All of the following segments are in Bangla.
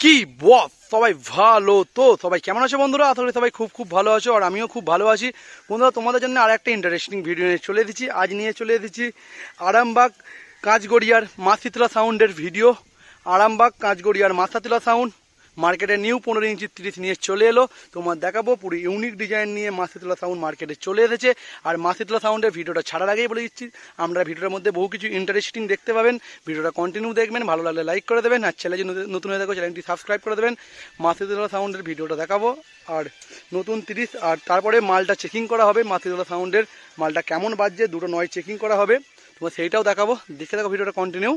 কি বস, সবাই ভালো তো? সবাই কেমন আছো বন্ধুরা? আসলে সবাই খুব খুব ভালো আছো আর আমিও খুব ভালো আছি। বন্ধুরা, তোমাদের জন্য আর একটা ইন্টারেস্টিং ভিডিও নিয়ে চলে এসেছি। আজ নিয়ে চলে এসেছি আরামবাগ কাঁচগড়িয়ার মাসিতলা সাউন্ডের ভিডিও আরামবাগ কাঁচগড়িয়ার মাসাতলা সাউন্ড মার্কেটে নিউ পনেরো ইঞ্চি তিরিশ নিয়ে চলে এলো। তোমার দেখাবো পুরো ইউনিক ডিজাইন নিয়ে মা শীতলা সাউন্ড মার্কেটে চলে এসেছে। আর মা শীতলা সাউন্ডের ভিডিওটা ছাড়ার আগেই বলে দিচ্ছি, আমরা ভিডিওটার মধ্যে বহু কিছু ইন্টারেস্টিং দেখতে পাবেন। ভিডিওটা কন্টিনিউ দেখবেন, ভালো লাগলে লাইক করে দেবেন, আর চ্যানেল নতুন হয়ে থাকো চ্যানেলটি সাবস্ক্রাইব করে দেবেন। মা সাউন্ডের ভিডিওটা দেখাবো। আর নতুন তিরিশ, আর তারপরে মালটা চেকিং করা হবে মা শীতলা সাউন্ডের মালটা কেমন বাজছে, দুটো নয় চেকিং করা হবে। তোমার সেইটাও দেখাবো। দেখে থাকো, ভিডিওটা কন্টিনিউ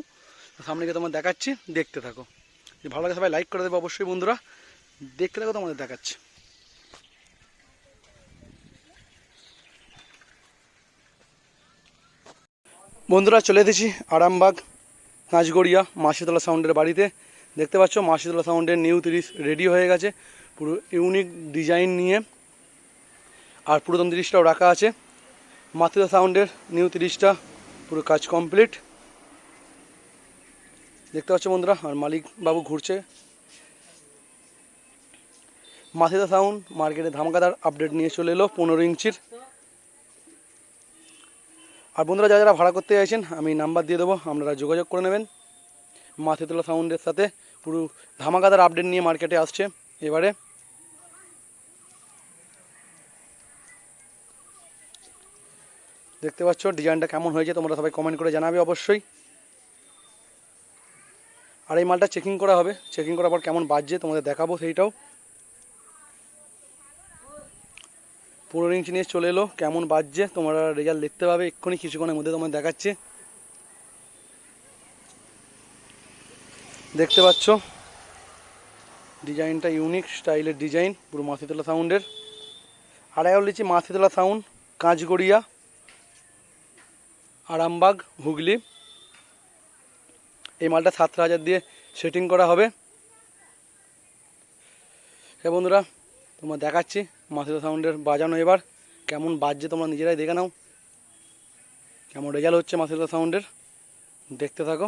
সামনে গিয়ে তোমার দেখাচ্ছি, দেখতে থাকো। যদি ভালো লাগে সবাই লাইক করে দেবে অবশ্যই বন্ধুরা। দেখতে থাকো, তোমাদের দেখাচ্ছে। বন্ধুরা, চলে এসেছি আরামবাগ কাঁচগড়িয়া মাসিতলা সাউন্ডের বাড়িতে। দেখতে পাচ্ছ, মাসিতলা সাউন্ডের নিউ তিরিশ রেডি হয়ে গেছে। পুরো ইউনিক ডিজাইন নিয়ে। আর পুরাতন তিরিশটাও রাখা আছে। মাসিতলা সাউন্ডের নিউ তিরিশটা, পুরো কাজ কমপ্লিট দেখতে পাচ্ছ বন্ধুরা, আর মালিক বাবু ঘুরছে। মাসিদা সাউন্ড মার্কেটে ধামাকাদার আপডেট নিয়ে চলে এলো পনেরো ইঞ্চির। আর বন্ধুরা, যারা যারা ভাড়া করতে চাইছেন, আমি নাম্বার দিয়ে দেবো, আপনারা যোগাযোগ করে নেবেন। মাথিতলা সাউন্ডের সাথে পুরো ধামাকাদার আপডেট নিয়ে মার্কেটে আসছে এবারে। দেখতে পাচ্ছ, ডিজাইনটা কেমন হয়েছে, তোমরা সবাই কমেন্ট করে জানাবে অবশ্যই। আর এই মালটা চেকিং করা হবে। চেকিং করার পর কেমন বাজছে তোমাদের দেখাবো সেইটাও। পনেরো ইঞ্চি নিয়ে চলে এলো, কেমন বাজছে তোমরা রেজাল্ট দেখতে পাবে এক্ষুনি, কিছুক্ষণের মধ্যে তোমার দেখাচ্ছে। দেখতে পাচ্ছ? ডিজাইনটা ইউনিক স্টাইলের ডিজাইন পুরো মাসিতলা সাউন্ডের আড়াই লিচি মাসিতলা সাউন্ড কাঁচগড়িয়া, আরামবাগ, হুগলি। এই মালটা সাতটা হাজার দিয়ে সেটিং করা হবে। হ্যাঁ বন্ধুরা, তোমরা দেখাচ্ছি মাসিদা সাউন্ডের বাজানো এবার। কেমন বাজছে তোমরা নিজেরাই দেখে নাও। কেমন রেজাল্ট হচ্ছে মাসিদা সাউন্ডের দেখতে থাকো।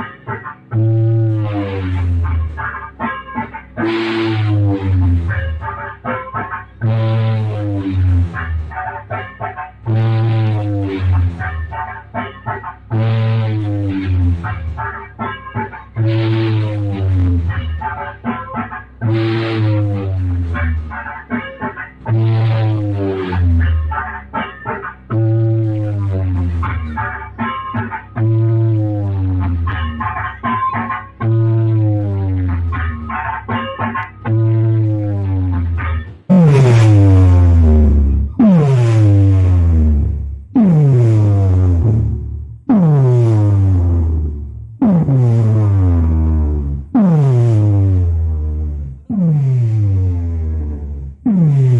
Mm.